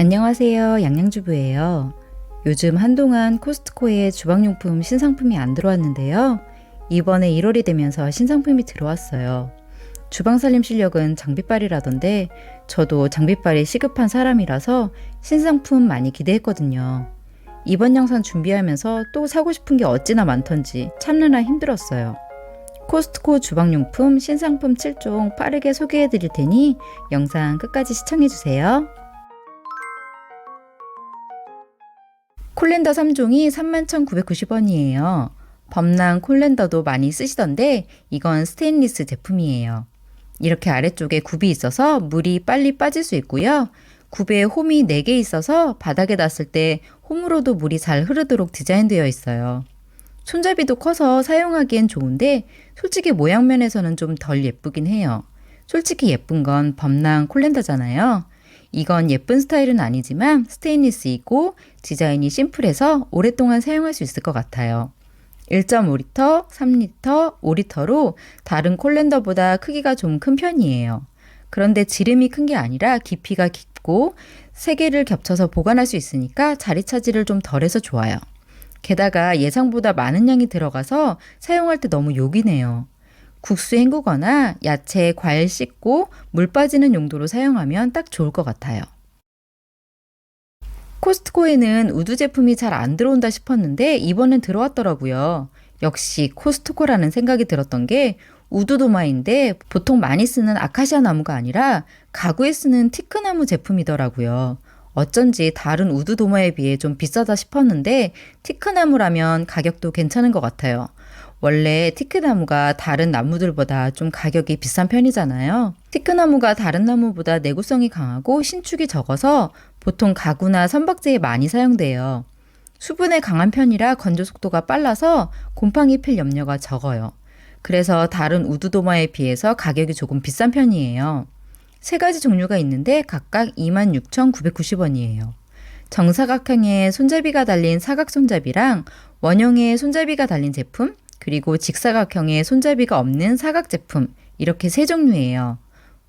안녕하세요. 양양주부예요. 요즘 한동안 코스트코에 주방용품 신상품이 안 들어왔는데요. 이번에 1월이 되면서 신상품이 들어왔어요. 주방살림 실력은 장비빨이라던데 저도 장비빨이 시급한 사람이라서 신상품 많이 기대했거든요. 이번 영상 준비하면서 또 사고 싶은 게 어찌나 많던지 참느라 힘들었어요. 코스트코 주방용품 신상품 7종 빠르게 소개해 드릴 테니 영상 끝까지 시청해 주세요. 콜렌더 3종이 31,990원이에요. 범랑 콜렌더도 많이 쓰시던데 이건 스테인리스 제품이에요. 이렇게 아래쪽에 굽이 있어서 물이 빨리 빠질 수 있고요. 굽에 홈이 4개 있어서 바닥에 놨을 때 홈으로도 물이 잘 흐르도록 디자인되어 있어요. 손잡이도 커서 사용하기엔 좋은데 솔직히 모양면에서는 좀 덜 예쁘긴 해요. 솔직히 예쁜 건 범랑 콜렌더잖아요. 이건 예쁜 스타일은 아니지만 스테인리스이고 디자인이 심플해서 오랫동안 사용할 수 있을 것 같아요. 1.5리터, 3리터, 5리터로 다른 콜렌더보다 크기가 좀 큰 편이에요. 그런데 지름이 큰 게 아니라 깊이가 깊고 세 개를 겹쳐서 보관할 수 있으니까 자리 차지를 좀 덜해서 좋아요. 게다가 예상보다 많은 양이 들어가서 사용할 때 너무 요기네요. 국수 헹구거나 야채, 과일 씻고 물 빠지는 용도로 사용하면 딱 좋을 것 같아요. 코스트코에는 우드 제품이 잘 안 들어온다 싶었는데 이번엔 들어왔더라고요. 역시 코스트코라는 생각이 들었던 게 우드 도마인데 보통 많이 쓰는 아카시아 나무가 아니라 가구에 쓰는 티크나무 제품이더라고요. 어쩐지 다른 우드 도마에 비해 좀 비싸다 싶었는데 티크나무라면 가격도 괜찮은 것 같아요. 원래 티크나무가 다른 나무들보다 좀 가격이 비싼 편이잖아요. 티크나무가 다른 나무보다 내구성이 강하고 신축이 적어서 보통 가구나 선박재에 많이 사용돼요. 수분에 강한 편이라 건조 속도가 빨라서 곰팡이 필 염려가 적어요. 그래서 다른 우드도마에 비해서 가격이 조금 비싼 편이에요. 세 가지 종류가 있는데 각각 26,990원이에요. 정사각형의 손잡이가 달린 사각 손잡이랑 원형의 손잡이가 달린 제품, 그리고 직사각형의 손잡이가 없는 사각 제품, 이렇게 세 종류예요.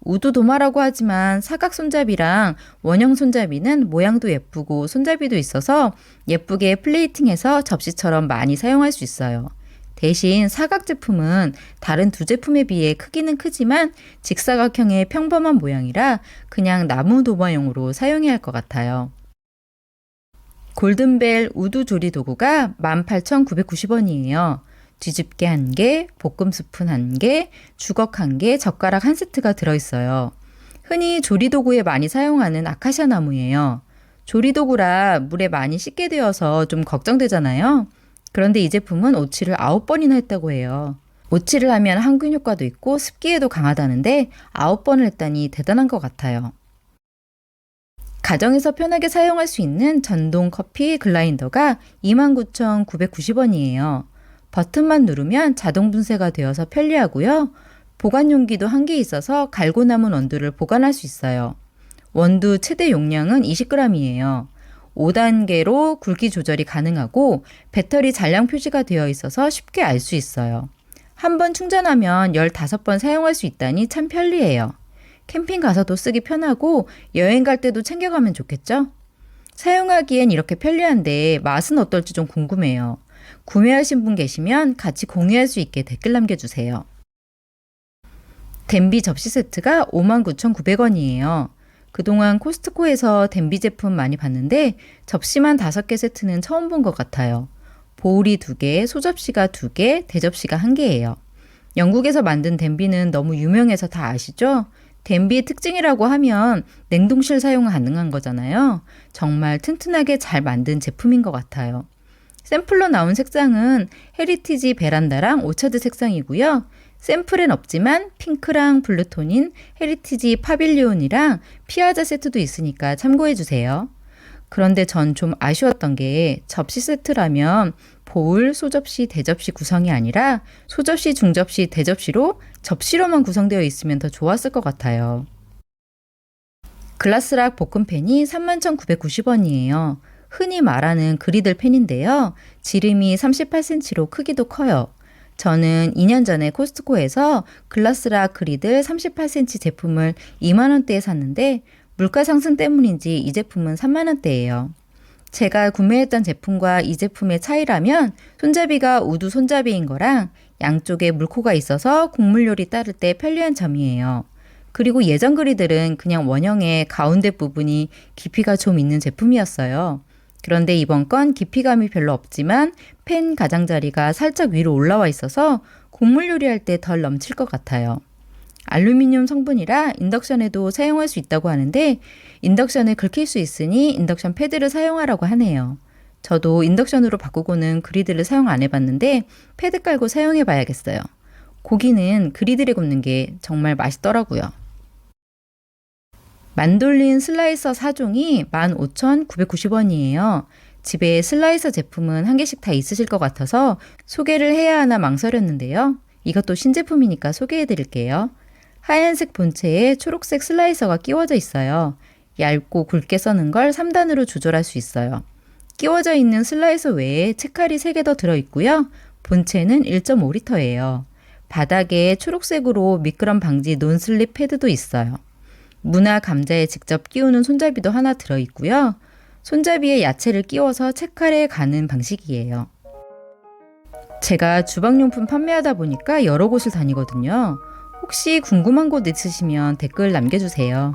우드 도마라고 하지만 사각 손잡이랑 원형 손잡이는 모양도 예쁘고 손잡이도 있어서 예쁘게 플레이팅해서 접시처럼 많이 사용할 수 있어요. 대신 사각 제품은 다른 두 제품에 비해 크기는 크지만 직사각형의 평범한 모양이라 그냥 나무 도마용으로 사용해야 할 것 같아요. 골든벨 우드 조리 도구가 18,990원이에요. 뒤집개 1개, 볶음 스푼 1개, 주걱 1개, 젓가락 한 세트가 들어있어요. 흔히 조리도구에 많이 사용하는 아카시아 나무예요. 조리도구라 물에 많이 씻게 되어서 좀 걱정되잖아요. 그런데 이 제품은 오칠을 9번이나 했다고 해요. 오칠을 하면 항균 효과도 있고 습기에도 강하다는데 9번을 했다니 대단한 것 같아요. 가정에서 편하게 사용할 수 있는 전동 커피 글라인더가 29,990원이에요. 버튼만 누르면 자동 분쇄가 되어서 편리하고요. 보관 용기도 한 개 있어서 갈고 남은 원두를 보관할 수 있어요. 원두 최대 용량은 20g이에요. 5단계로 굵기 조절이 가능하고 배터리 잔량 표시가 되어 있어서 쉽게 알 수 있어요. 한 번 충전하면 15번 사용할 수 있다니 참 편리해요. 캠핑 가서도 쓰기 편하고 여행 갈 때도 챙겨가면 좋겠죠? 사용하기엔 이렇게 편리한데 맛은 어떨지 좀 궁금해요. 구매하신 분 계시면 같이 공유할 수 있게 댓글 남겨주세요. 덴비 접시 세트가 59,900원이에요. 그동안 코스트코에서 덴비 제품 많이 봤는데 접시만 5개 세트는 처음 본 것 같아요. 보울이 2개, 소접시가 2개, 대접시가 1개예요. 영국에서 만든 덴비는 너무 유명해서 다 아시죠? 덴비의 특징이라고 하면 냉동실 사용 가능한 거잖아요. 정말 튼튼하게 잘 만든 제품인 것 같아요. 샘플로 나온 색상은 헤리티지 베란다랑 오차드 색상이고요. 샘플엔 없지만 핑크랑 블루톤인 헤리티지 파빌리온이랑 피아자 세트도 있으니까 참고해 주세요. 그런데 전 좀 아쉬웠던 게 접시 세트라면 보울, 소접시, 대접시 구성이 아니라 소접시, 중접시, 대접시로 접시로만 구성되어 있으면 더 좋았을 것 같아요. 글라스락 볶음팬이 31,990원이에요. 흔히 말하는 그리들 팬인데요. 지름이 38cm로 크기도 커요. 저는 2년 전에 코스트코에서 글라스락 그리들 38cm 제품을 2만원대에 샀는데 물가 상승 때문인지 이 제품은 3만원대예요. 제가 구매했던 제품과 이 제품의 차이라면 손잡이가 우드 손잡이인 거랑 양쪽에 물코가 있어서 곡물 요리 따를 때 편리한 점이에요. 그리고 예전 그리들은 그냥 원형의 가운데 부분이 깊이가 좀 있는 제품이었어요. 그런데 이번 건 깊이감이 별로 없지만 펜 가장자리가 살짝 위로 올라와 있어서 곡물 요리할 때 덜 넘칠 것 같아요. 알루미늄 성분이라 인덕션에도 사용할 수 있다고 하는데 인덕션을 긁힐 수 있으니 인덕션 패드를 사용하라고 하네요. 저도 인덕션으로 바꾸고는 그리드를 사용 안 해봤는데 패드 깔고 사용해 봐야겠어요. 고기는 그리드에 굽는 게 정말 맛있더라고요. 만돌린 슬라이서 4종이 15,990원이에요. 집에 슬라이서 제품은 한 개씩 다 있으실 것 같아서 소개를 해야 하나 망설였는데요. 이것도 신제품이니까 소개해 드릴게요. 하얀색 본체에 초록색 슬라이서가 끼워져 있어요. 얇고 굵게 써는 걸 3단으로 조절할 수 있어요. 끼워져 있는 슬라이서 외에 채칼이 3개 더 들어있고요. 본체는 1.5리터예요. 바닥에 초록색으로 미끄럼 방지 논슬립 패드도 있어요. 무나 감자에 직접 끼우는 손잡이도 하나 들어있고요. 손잡이에 야채를 끼워서 채칼에 가는 방식이에요. 제가 주방용품 판매하다 보니까 여러 곳을 다니거든요. 혹시 궁금한 곳 있으시면 댓글 남겨주세요.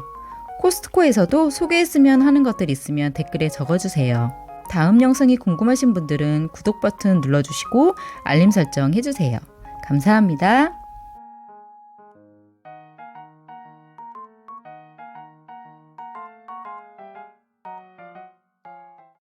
코스트코에서도 소개했으면 하는 것들 있으면 댓글에 적어주세요. 다음 영상이 궁금하신 분들은 구독 버튼 눌러주시고 알림 설정 해주세요. 감사합니다.